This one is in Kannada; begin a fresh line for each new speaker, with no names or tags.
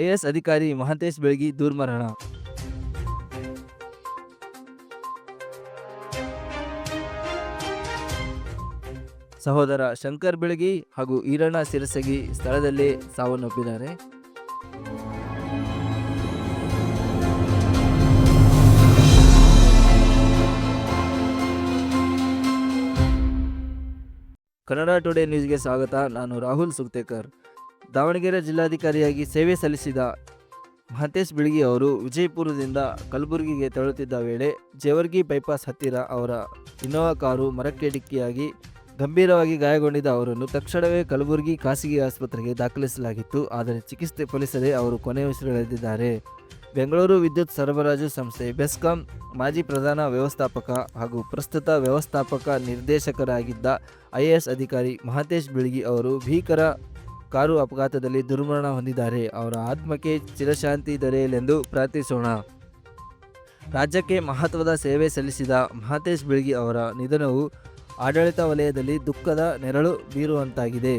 ಐಎಎಸ್ ಅಧಿಕಾರಿ ಮಹಂತೇಶ್ ಬೆಳಗಿ ದುರ್ಮರಣ ಸಹೋದರ ಶಂಕರ್ ಬೆಳಗಿ ಹಾಗೂ ಈರಣ್ಣ ಸಿರಸಗಿ ಸ್ಥಳದಲ್ಲೇ ಸಾವನ್ನಪ್ಪಿದ್ದಾರೆ. ಕನ್ನಡ ಟುಡೇ ನ್ಯೂಸ್ಗೆ ಸ್ವಾಗತ. ನಾನು ರಾಹುಲ್ ಸುಕ್ತೇಕರ್ ದಾವಣಗೆರೆ ಜಿಲ್ಲಾಧಿಕಾರಿಯಾಗಿ ಸೇವೆ ಸಲ್ಲಿಸಿದ ಮಹಂತೇಶ್ ಬಿಳ್ಗಿ ಅವರು ವಿಜಯಪುರದಿಂದ ಕಲಬುರಗಿಗೆ ತೆರಳುತ್ತಿದ್ದ ವೇಳೆ ಜೇವರ್ಗಿ ಬೈಪಾಸ್ ಹತ್ತಿರ ಅವರ ಇನ್ನೋವಾ ಕಾರು ಮರಕ್ಕೆ ಡಿಕ್ಕಿಯಾಗಿ ಗಂಭೀರವಾಗಿ ಗಾಯಗೊಂಡಿದ್ದ ಅವರನ್ನು ತಕ್ಷಣವೇ ಕಲಬುರಗಿ ಖಾಸಗಿ ಆಸ್ಪತ್ರೆಗೆ ದಾಖಲಿಸಲಾಗಿತ್ತು. ಆದರೆ ಚಿಕಿತ್ಸೆ ಫಲಿಸದೆ ಅವರು ಕೊನೆಯುಸಿರೆಳೆದಿದ್ದಾರೆ ಬೆಂಗಳೂರು ವಿದ್ಯುತ್ ಸರಬರಾಜು ಸಂಸ್ಥೆ ಬೆಸ್ಕಾಂ ಮಾಜಿ ಪ್ರಧಾನ ವ್ಯವಸ್ಥಾಪಕ ಹಾಗೂ ಪ್ರಸ್ತುತ ವ್ಯವಸ್ಥಾಪಕ ನಿರ್ದೇಶಕರಾಗಿದ್ದ ಐಎಎಸ್ ಅಧಿಕಾರಿ ಮಹಾಂತೇಶ್ ಬಿಳ್ಗಿ ಅವರು ಭೀಕರ ಕಾರು ಅಪಘಾತದಲ್ಲಿ ದುರ್ಮರಣ ಹೊಂದಿದ್ದಾರೆ. ಅವರ ಆತ್ಮಕ್ಕೆ ಚಿರಶಾಂತಿ ದೊರೆಯಲೆಂದು ಪ್ರಾರ್ಥಿಸೋಣ. ರಾಜ್ಯಕ್ಕೆ ಮಹತ್ವದ ಸೇವೆ ಸಲ್ಲಿಸಿದ ಮಹಾತೇಶ್ ಬಿಳ್ಗಿ ಅವರ ನಿಧನವು ಆಡಳಿತ ವಲಯದಲ್ಲಿ ದುಃಖದ ನೆರಳು ಬೀರುವಂತಾಗಿದೆ.